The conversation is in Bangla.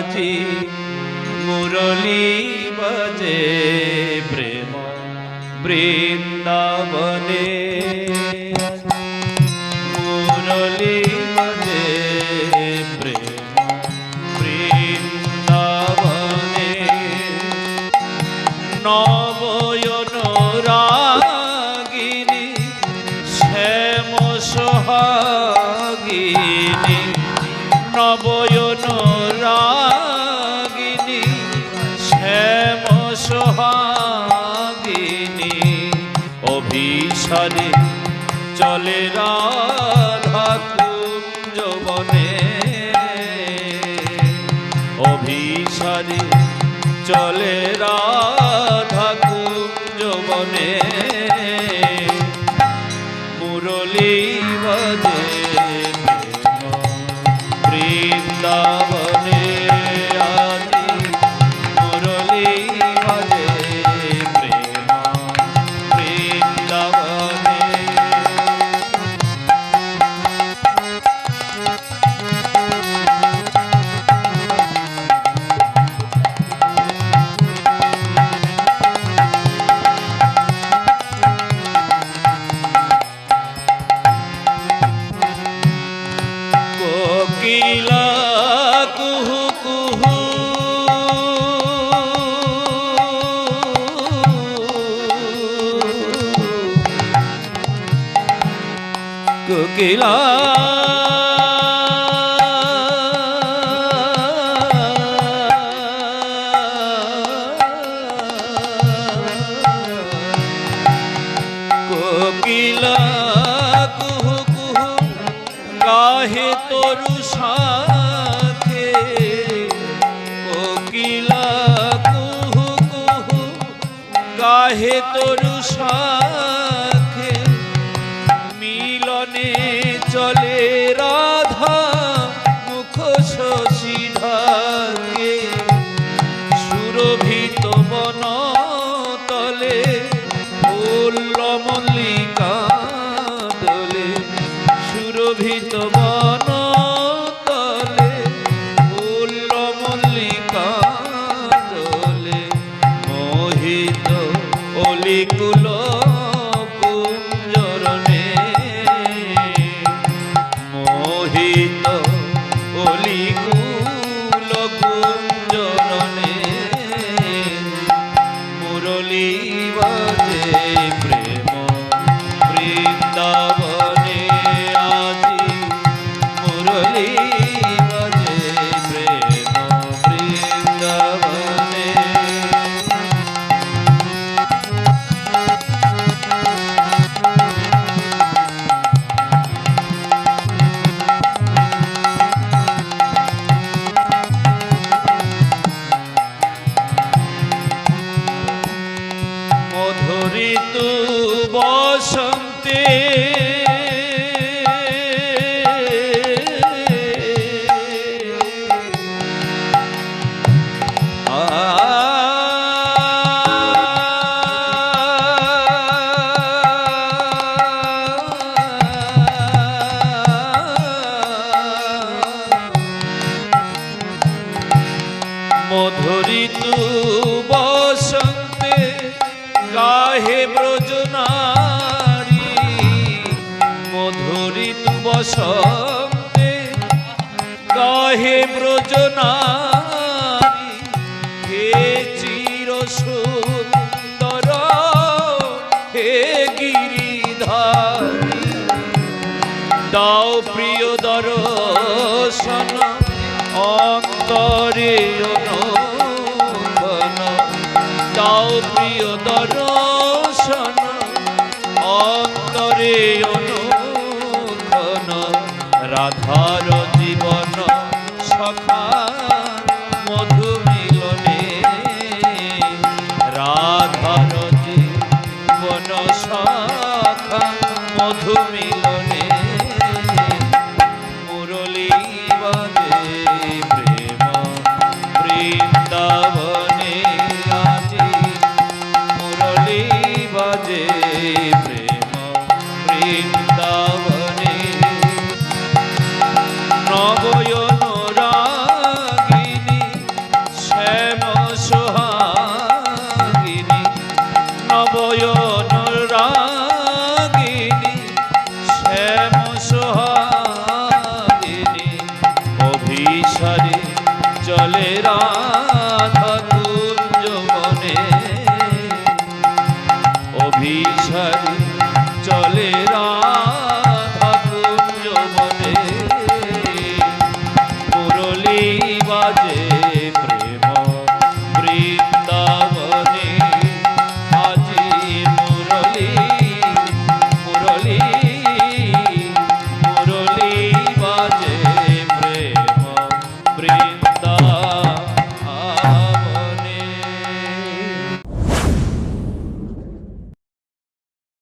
আজি মুরলী বাজে প্রেম বৃন্দাবনে। মুরলী সোহাগিনী অভিসারে চলে রাধা কুঞ্জবনে। অভিসারে চলে রাধা কুঞ্জবনে। মুরলী বাজে কোকিলা কুহু কুহু কোকিলা কোকিলা গাহে তরু সাথে অলিকুল মধুরিতু বসন্তে ব্রজনারী মধুরিতু বসন্তে গাহে ব্রজনারী, হে চির সুন্দর হে গিরিধারী। দাও প্রিয় দর্শন, অন্তরে অনুভন দাও প্রিয় দর্শন যে অনুক্ষণ রাধার জীবন সখা মধু মিলনে রাধার জীবন সখা মধু মিলনে Novo.